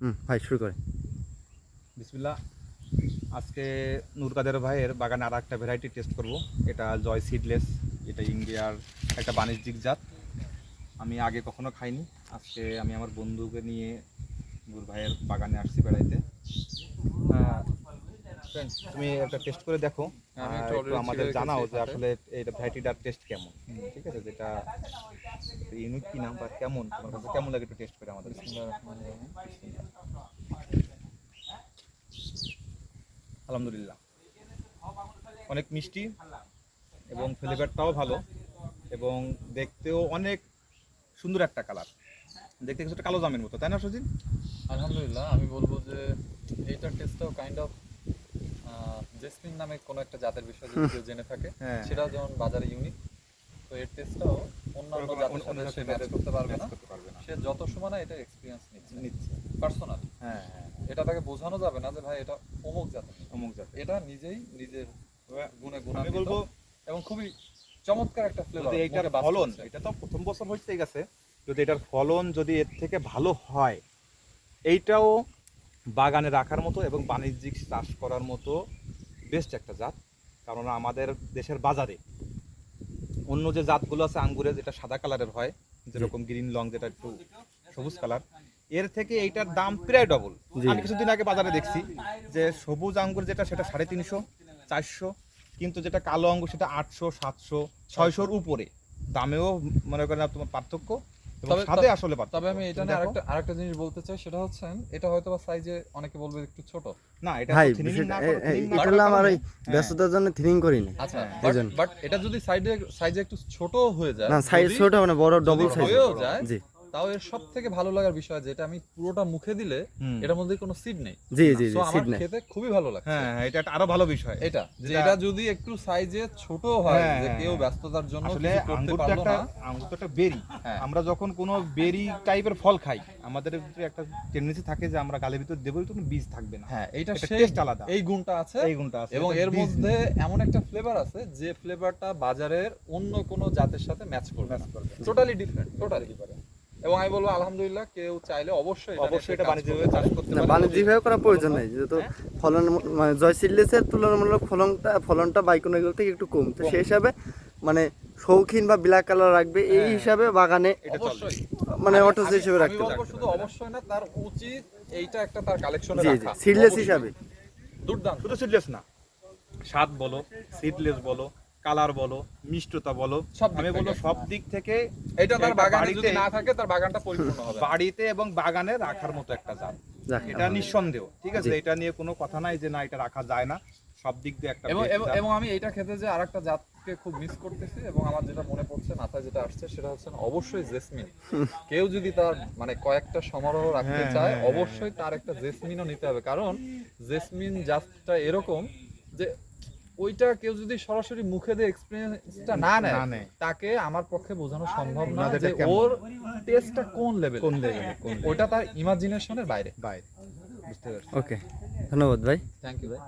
হুম, ভাই, শুরু করে বিসমিল্লা আজকে নূর কাদের ভাইয়ের বাগানে আর একটা ভ্যারাইটি টেস্ট করব। এটা জয় সিডলেস এটা ইন্ডিয়ার একটা বাণিজ্যিক জাত। আমি আগে কখনো খাইনি। আজকে আমি আমার বন্ধুকে নিয়ে নূর ভাইয়ের বাগানে আসছি বেড়াইতে। তুমি একটা টেস্ট করে দেখো একটু আমাদের জানাও যে আসলে এটা ভ্যারাইটিটার টেস্ট কেমন। ঠিক আছে? যেটা ইউনিক কি নাম বা কেমন তোমার কাছে কেমন লাগে একটু টেস্ট করে আমাদের। আলহামদুলিল্লাহ। অনেক মিষ্টি এবং ফ্লেভারটাও ভালো এবং দেখতেও অনেক সুন্দর একটা কালার দেখতে কিছুটা কালো জামের মতো তাই না সজিন? আলহামদুলিল্লাহ আমি বলব যে এইটার টেস্টটাও কাইন্ড অফ জেসমিন নামে কোনো একটা জাতের বিষয় যদি কেউ জেনে থাকে হ্যাঁ। সেটাও যেমন বাজারে ইউনিক তো এর টেস্টটাও অন্যান্য জাতের সাথে সে ম্যাচ করতে পারবে না। সে যত সময় না এটা এক্সপিরিয়েন্স নিচ্ছে। পার্সোনালি হ্যাঁ হ্যাঁ। এটা তাকে বোঝানো যাবে না যে ভাই এটা অমুক জাতের অমুক জাতের। এটা নিজেই নিজের গুণে আমি গুণান্বিত বলব এবং খুবই চমৎকার একটা ফ্লেভার এইটার ফলন এটা তো প্রথম বছর হচ্ছে গেছে যদি এটার ফলন যদি এর থেকে ভালো হয় এইটাও বাগানে রাখার মতো এবং বাণিজ্যিক চাষ করার মতো বেস্ট একটা জাত। কারণ আমাদের দেশের বাজারে অন্য যে জাতগুলো আছে আঙ্গুরের যেটা সাদা কালারের হয় যেরকম গ্রিন লং যেটা একটু সবুজ কালারের থেকে এইটার দাম প্রায় ডবল আমি কিছুদিন আগে বাজারে দেখছি যে সবুজ আঙ্গুর যেটা সেটা সাড়ে তিনশো চারশো কিন্তু যেটা কালো আঙ্গুর সেটা আটশো সাতশো ছয়শোর উপরে। দামেও মনে করেন তোমার পার্থক্য। তবে- আসলে তবে আমি এটা নিয়ে আরেকটা আরেকটা জিনিস বলতে চাই সেটা হচ্ছে এটা হয়তো বা সাইজে অনেকে বলবে একটু ছোট। না এটা বিষয়টা না করে- না এটা আমার এই ব্যস্ততার জন্য থ্রিং করিনি আচ্ছা হ্যাঁ, বাট এটা যদি সাইডে সাইজে একটু ছোট হয়ে যায় না সাইজ ছোট মানে বড় ডবল সাইজ হয়েও যায় জি। তাও এর সব থেকে ভালো লাগার বিষয় যেটা আমি পুরোটা মুখে দিলে এটার মধ্যে কোনো সিড নেই। জি জি জি সিড নেই। খেতে খুবই ভালো লাগে হ্যাঁ হ্যাঁ, এটা আরও ভালো বিষয়। এটা যে এটা যদি একটু সাইজে ছোট হয় হ্যাঁ, যে হ্যাঁ, কেউ। ব্যস্ততার জন্য আসলে কিছু করতে আঙ্গুর তো পারল একটা একটা বেরি। আমরা যখন কোনো বেরি টাইপের ফল খাই আমাদের একটা টেন্ডেন্সি থাকে যে আমরা গালের ভিতর দেবো তখন বীজ থাকবে না। হ্যাঁ এটা টেস্ট আলাদা। এই গুণটা আছে। এই গুণটা আছে এবং এর মধ্যে এমন একটা ফ্লেভার আছে যে ফ্লেভারটা বাজারের অন্য কোনো জাতের সাথে ম্যাচ করবে। টোটালি ডিফারেন্ট টোটালি এবং আমি বলব আলহামদুলিল্লাহ কেউ চাইলে অবশ্যই অবশ্যই এটা বাণিজ্যিকভাবে চাষ করতে পারে। বাণিজ্যিকভাবে করার প্রয়োজন নেই যেহেতু ফলন মানে জয় সিডলেসের তুলনামূলক ফলনটা ফলনটা বাইকোনাগুলো থেকে একটু কম। তো সেই হিসাবে মানে শৌখিন বা ব্ল্যাক কালার রাখবে এই হ্যাঁ। হিসাবে বাগানে এটা মানে অটো হিসেবে রাখতে শুধু অবশ্যই না তার উচিত এইটা একটা তার কালেকশনে রাখা। সিডলেস হিসাবে। দুর্দান্ত। শুধু সিডলেস না। স্বাদ বলো সিডলেস বলো কালার বলো মিষ্টতা বলো আমি বলব সব দিক থেকে এটা তার বাগানে যদি না থাকে তার বাগানটা পরিপূর্ণ হবে। বাড়িতে এবং বাগানে রাখার মতো একটা জাত। এটা নিঃসন্দেহ ঠিক আছে? এটা নিয়ে কোনো কথা নাই যে না এটা রাখা যায় না। সব দিক দিয়ে একটা এবং এবং- আমি এটা খেতে যে আরেকটা জাতকে খুব মিস করতেছি এবং আমার যেটা মনে পড়ছে মাথায় যেটা আসছে সেটা হচ্ছে অবশ্যই জেসমিন। কেউ যদি তার মানে কয়েকটা সমারোহ রাখতে হ্যাঁ, চায় হ্যাঁ, অবশ্যই তার একটা জেসমিনও নিতে হবে। কারণ জেসমিন জাতটা এরকম যে ওইটা কেউ যদি সরাসরি মুখে দিয়ে এক্সপিরিয়েন্সটা না নেয় তাকে আমার পক্ষে বোঝানো সম্ভব না যে। ওর টেস্টটা কোন লেভেল কোন লেভেল ওটা তার ইমাজিনেশনের বাইরে। বাইরে। বুঝতে পারছি ওকে ধন্যবাদ ভাই। থ্যাংক ইউ ভাই।